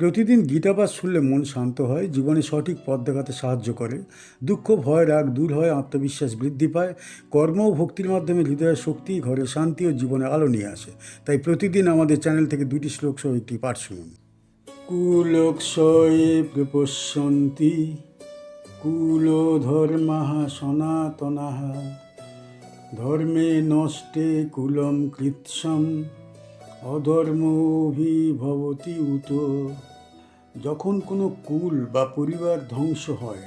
প্রতিদিন গীতাপাঠ শুনলে মন শান্ত হয়, জীবনে সঠিক পথ দেখাতে সাহায্য করে। দুঃখ, ভয়, রাগ দূর হয়, আত্মবিশ্বাস বৃদ্ধি পায়। কর্ম ও ভক্তির মাধ্যমে হৃদয়ের শক্তি, ঘরে শান্তি ও জীবনে আলো নিয়ে আসে। তাই প্রতিদিন আমাদের চ্যানেল থেকে দুটি শ্লোক সহ একটি পাঠ শুনুন। কুলোক্ষয়ে প্রপশ্যন্তি কুলো ধর্মাহ সনাতনাহ ধর্মে নষ্টে কুলম কৃৎসম অধর্মভিভবতি উত। যখন কোনো কুল বা পরিবার ধ্বংস হয়,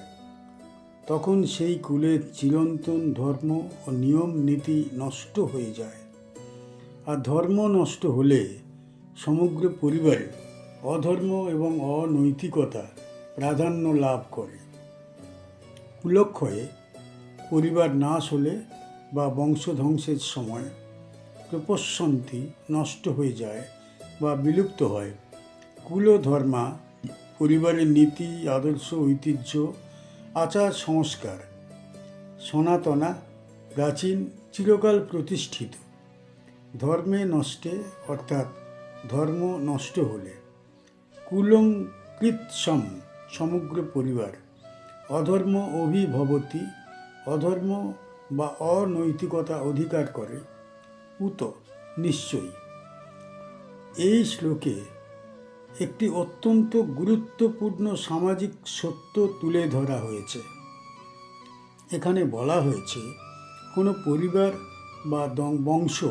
তখন সেই কুলের চিরন্তন ধর্ম ও নিয়ম নীতি নষ্ট হয়ে যায়। আর ধর্ম নষ্ট হলে সমগ্র পরিবারে অধর্ম এবং অনৈতিকতা প্রাধান্য লাভ করে। কুলক্ষয়ে পরিবার নাশ হলে বা বংশধ্বংসের সময় প্রপশ্যন্তি নষ্ট হয়ে যায় বা বিলুপ্ত হয়। কুলধর্মা পরিবারের নীতি, আদর্শ, ঐতিহ্য, আচার, সংস্কার, সনাতনা, প্রাচীন, চিরকাল প্রতিষ্ঠিত। ধর্মে নষ্টে, অর্থাৎ ধর্ম নষ্ট হলে কুলঙ্কৃৎসম সমগ্র পরিবার অধর্ম অভিভবতি, অধর্ম বা অনৈতিকতা অধিকার করে, উত নিশ্চয়ই। এই শ্লোকে একটি অত্যন্ত গুরুত্বপূর্ণ সামাজিক সত্য তুলে ধরা হয়েছে। এখানে বলা হয়েছে, কোনো পরিবার বা দং- বংশ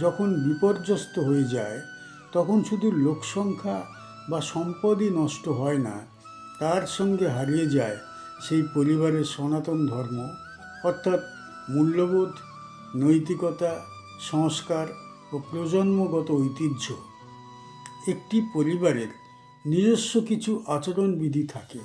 যখন বিপর্যস্ত হয়ে যায়, তখন শুধু লোকসংখ্যা বা সম্পদই নষ্ট হয় না, তার সঙ্গে হারিয়ে যায় সেই পরিবারের সনাতন ধর্ম, অর্থাৎ মূল্যবোধ, নৈতিকতা, সংস্কার ও প্রজন্মগত ঐতিহ্য। একটি পরিবারের নিজস্ব কিছু আচরণবিধি থাকে।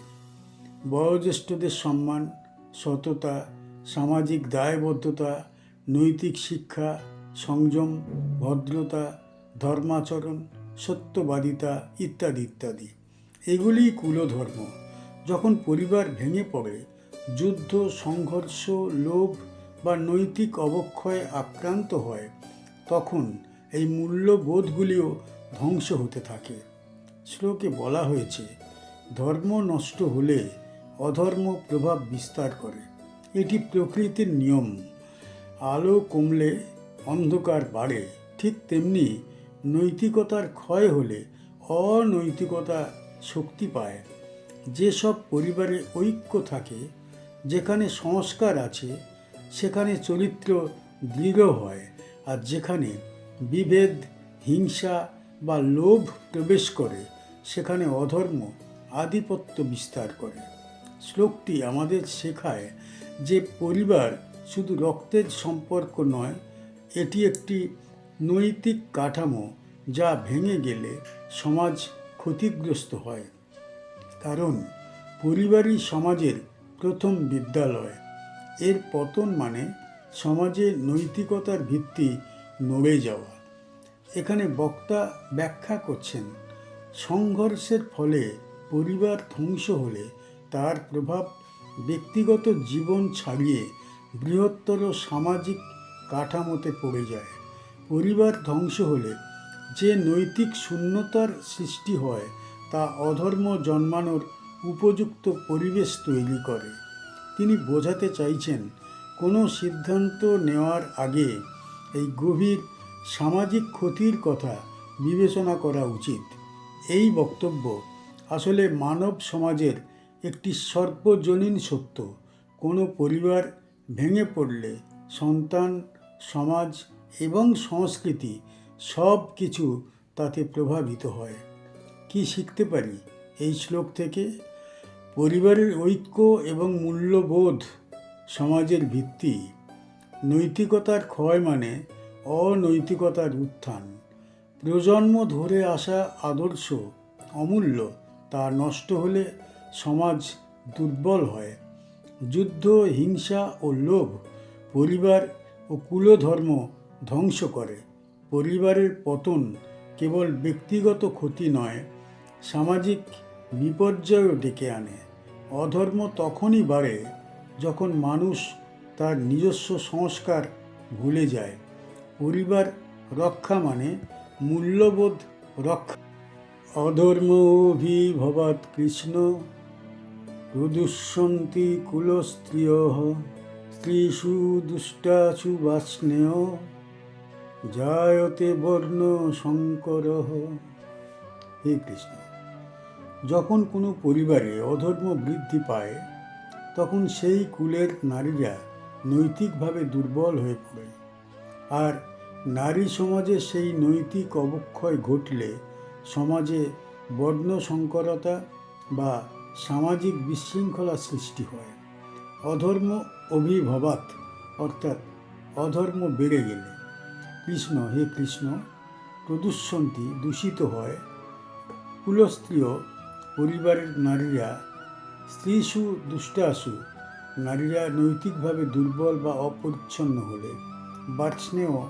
বয়োজ্যেষ্ঠদের সম্মান, সততা, সামাজিক দায়বদ্ধতা, নৈতিক শিক্ষা, সংযম, ভদ্রতা, ধর্মাচরণ, সত্যবাদিতা ইত্যাদি ইত্যাদি। এগুলিই কুলধর্ম। যখন পরিবার ভেঙে পড়ে, যুদ্ধ, সংঘর্ষ, লোভ বা নৈতিক অবক্ষয়ে আক্রান্ত হয়, তখন এই মূল্যবোধগুলিও ধ্বংস হতে থাকে। শ্লোকে বলা হয়েছে, ধর্ম নষ্ট হলে অধর্ম প্রভাব বিস্তার করে। এটি প্রকৃতির নিয়ম। আলো কমলে অন্ধকার বাড়ে। ঠিক তেমনি নৈতিকতার ক্ষয় হলে অনৈতিকতা শক্তি পায়। যেসব পরিবারে ঐক্য থাকে, যেখানে সংস্কার আছে, সেখানে চরিত্র দৃঢ় হয়, আর যেখানে বিভেদ, হিংসা বা লোভ প্রবেশ করে, সেখানে অধর্ম, আধিপত্য বিস্তার করে। শ্লোকটি আমাদের শেখায় যে পরিবার শুধু রক্তের সম্পর্ক নয়, এটি একটি নৈতিক কাঠামো যা ভেঙে গেলে সমাজ ক্ষতিগ্রস্ত হয়। কারণ, পরিবারই সমাজের প্রথম বিদ্যালয়। এর পতন মানে সমাজে নৈতিকতার ভিত্তি নড়ে যাওয়া। এখানে বক্তা ব্যাখ্যা করছেন, সংঘর্ষের ফলে পরিবার ধ্বংস হলে তার প্রভাব ব্যক্তিগত জীবন ছাড়িয়ে বৃহত্তর সামাজিক কাঠামোতে পড়ে যায়। পরিবার ধ্বংস হলে যে নৈতিক শূন্যতার সৃষ্টি হয়, তা অধর্ম জন্মানোর উপযুক্ত পরিবেশ তৈরি করে। তিনি বোঝাতে চাইছেন, কোনো সিদ্ধান্ত নেওয়ার আগে এই গভীর সামাজিক ক্ষতির কথা বিবেচনা করা উচিত। এই বক্তব্য আসলে মানব সমাজের একটি সর্বজনীন সত্য। কোনো পরিবার ভেঙে পড়লে সন্তান, সমাজ এবং সংস্কৃতি সব কিছু তাতে প্রভাবিত হয়। কি শিখতে পারি এই শ্লোক থেকে? পরিবারের ঐক্য এবং মূল্যবোধ সমাজের ভিত্তি। নৈতিকতার ক্ষয় মানে অনৈতিকতার উত্থান। প্রজন্ম ধরে আসা আদর্শ অমূল্য, তা নষ্ট হলে সমাজ দুর্বল হয়। যুদ্ধ, হিংসা ও লোভ পরিবার ও কুলধর্ম ধ্বংস করে। পরিবারের পতন কেবল ব্যক্তিগত ক্ষতি নয়, সামাজিক বিপর্যয়ও ডেকে আনে। অধর্ম তখনই বাড়ে যখন মানুষ তার নিজস্ব সংস্কার ভুলে যায়। পরিবার রক্ষা মানে মূল্যবোধ রক্ষা। অধর্ম অভিভবাৎ কৃষ্ণ, প্রদুষ্যন্তি কুলস্ত্রিয়, স্ত্রীষু দুষ্টাসু বাস্নেয় জায়তে বর্ণ শঙ্কর। হে কৃষ্ণ, যখন কোনো পরিবারে অধর্ম বৃদ্ধি পায়, তখন সেই কুলের নারীরা নৈতিকভাবে দুর্বল হয়ে পড়ে। আর নারী সমাজে সেই নৈতিক অবক্ষয় ঘটলে সমাজে বর্ণ সংকরতা বা সামাজিক বিশৃঙ্খলা সৃষ্টি হয়। অধর্ম অভিভবাত, অর্থাৎ অধর্ম বেড়ে গেলে। কৃষ্ণ, হে কৃষ্ণ, প্রদূষণটি দূষিত হয়। কুলস্ত্রীয় পরিবারের নারীরা, স্ত্রীসু, দুষ্টাসু, নারীরা নৈতিকভাবে দুর্বল বা অপরিচ্ছন্ন হলে বাৎস্নেহ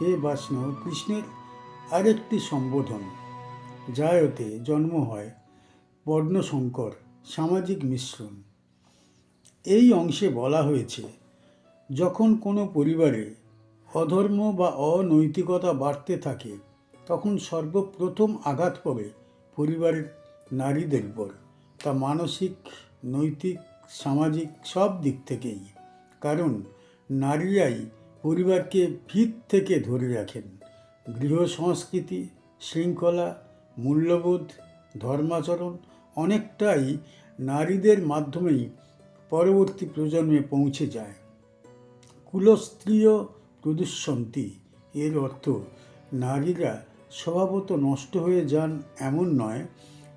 হে বাৎস্নেহ কৃষ্ণের আরেকটি সম্বোধন। জায়তে জন্ম হয় বর্ণসংকর সামাজিক মিশ্রণ। এই অংশে বলা হয়েছে, যখন কোনো পরিবারে অধর্ম বা অনৈতিকতা বাড়তে থাকে, তখন সর্বপ্রথম আঘাত পড়ে পরিবারের নারীদের উপর। তা মানসিক, নৈতিক, সামাজিক সব দিক থেকেই। কারণ নারীরাই পরিবারকে ভিত থেকে ধরে রাখেন। গৃহ সংস্কৃতি, শৃঙ্খলা, মূল্যবোধ, ধর্মাচরণ অনেকটাই নারীদের মাধ্যমেই পরবর্তী প্রজন্মে পৌঁছে যায়। কুলস্ত্রীয় প্রদূষন্তি এর অর্থ নারীরা স্বভাবত নষ্ট হয়ে যান এমন নয়,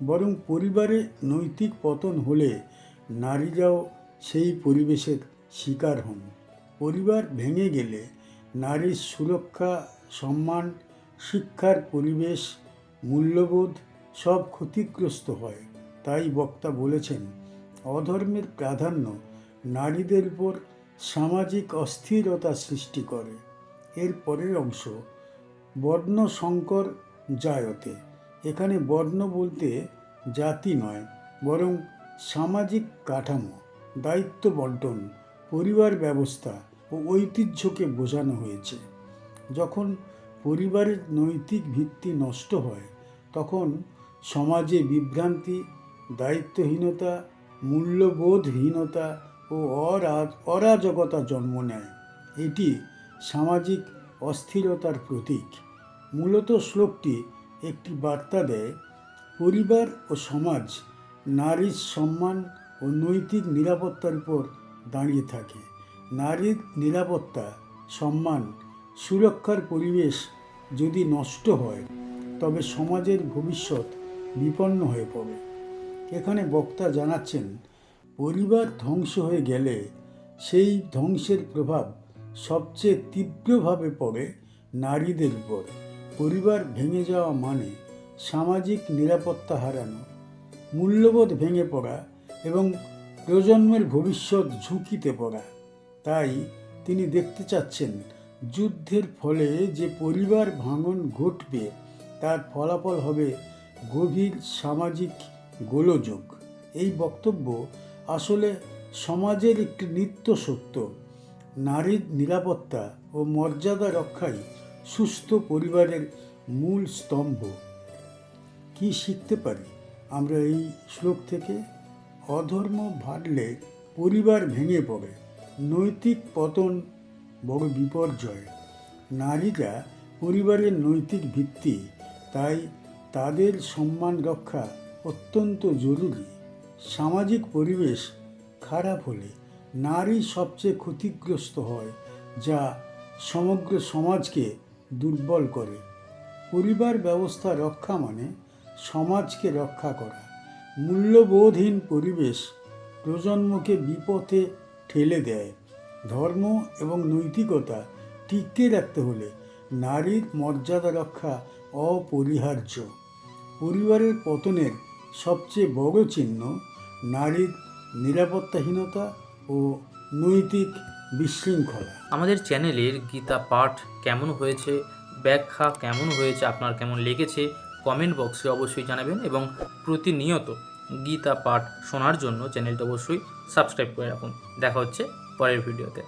বরং পরিবারে নৈতিক পতন হলে নারীরাও সেই পরিবেশের শিকার হন। পরিবার ভেঙে গেলে নারীর সুরক্ষা, সম্মান, শিক্ষার পরিবেশ, মূল্যবোধ সব ক্ষতিগ্রস্ত হয়, তাই বক্তা বলেছেন। অধর্মের প্রাধান্য নারীদের উপর সামাজিক অস্থিরতা সৃষ্টি করে। এর পরের অংশ বর্ণ সংকর জায়তে। এখানে বর্ণ বলতে জাতি নয়, বরং সামাজিক কাঠামো দায়িত্ব বন্টন পরিবার ব্যবস্থা ও ঐতিহ্যকে বোঝানো হয়েছে। যখন পরিবারের নৈতিক ভিত্তি নষ্ট হয়, তখন সমাজে বিভ্রান্তি, দায়িত্বহীনতা, মূল্যবোধহীনতা ও অরা- অরাজকতা জন্ম নেয়। এটি সামাজিক অস্থিরতার প্রতীক। মূলত শ্লোকটি একটি বার্তা দেয়, পরিবার ও সমাজ নারীর সম্মান ও নৈতিক নিরাপত্তার উপর দাঁড়িয়ে থাকে। নারীর নিরাপত্তা, সম্মান, সুরক্ষার পরিবেশ যদি নষ্ট হয়, তবে সমাজের ভবিষ্যৎ বিপন্ন হয়ে পড়ে। এখানে বক্তা জানাচ্ছেন, পরিবার ধ্বংস হয়ে গেলে সেই ধ্বংসের প্রভাব সবচেয়ে তীব্রভাবে পড়ে নারীদের উপর। পরিবার ভেঙে যাওয়া মানে সামাজিক নিরাপত্তা হারানো, মূল্যবোধ ভেঙে পড়া এবং প্রজন্মের ভবিষ্যৎ ঝুঁকিতে পড়া। তাই তিনি দেখতে চাচ্ছেন, যুদ্ধের ফলে যে পরিবার ভাঙন ঘটবে, তার ফলাফল হবে গভীর সামাজিক গোলযোগ। এই বক্তব্য আসলে সমাজের একটি নিত্য সত্য। নারীর নিরাপত্তা ও মর্যাদা রক্ষাই সুস্থ পরিবারের মূল স্তম্ভ। কি শিখতে পারি আমরা এই শ্লোক থেকে? অধর্ম ভাটলে পরিবার ভেঙে পড়ে। নৈতিক পতন বড় বিপর্যয়। নারীরা পরিবারের নৈতিক ভিত্তি, তাই তাদের সম্মান রক্ষা অত্যন্ত জরুরি। সামাজিক পরিবেশ খারাপ হলে নারী সবচেয়ে ক্ষতিগ্রস্ত হয়, যা সমগ্র সমাজকে দুর্বল করে। পরিবার ব্যবস্থা রক্ষা মানে সমাজকে রক্ষা করা। মূল্যবোধহীন পরিবেশ প্রজন্মকে বিপথে ঠেলে দেয়। ধর্ম এবং নৈতিকতা টিকিয়ে রাখতে হলে নারীর মর্যাদা রক্ষা অপরিহার্য। পরিবারের পতনের সবচেয়ে বড় চিহ্ন নারীর নিরাপত্তাহীনতা ও নৈতিক বিশৃঙ্খলা। আমাদের চ্যানেলের গীতা পাঠ কেমন হয়েছে, ব্যাখ্যা কেমন হয়েছে, আপনার কেমন লেগেছে কমেন্ট বক্সে অবশ্যই জানাবেন এবং প্রতিনিয়ত গীতা পাঠ শোনার জন্য চ্যানেলটা অবশ্যই সাবস্ক্রাইব করে রাখুন। দেখা হচ্ছে পরের ভিডিওতে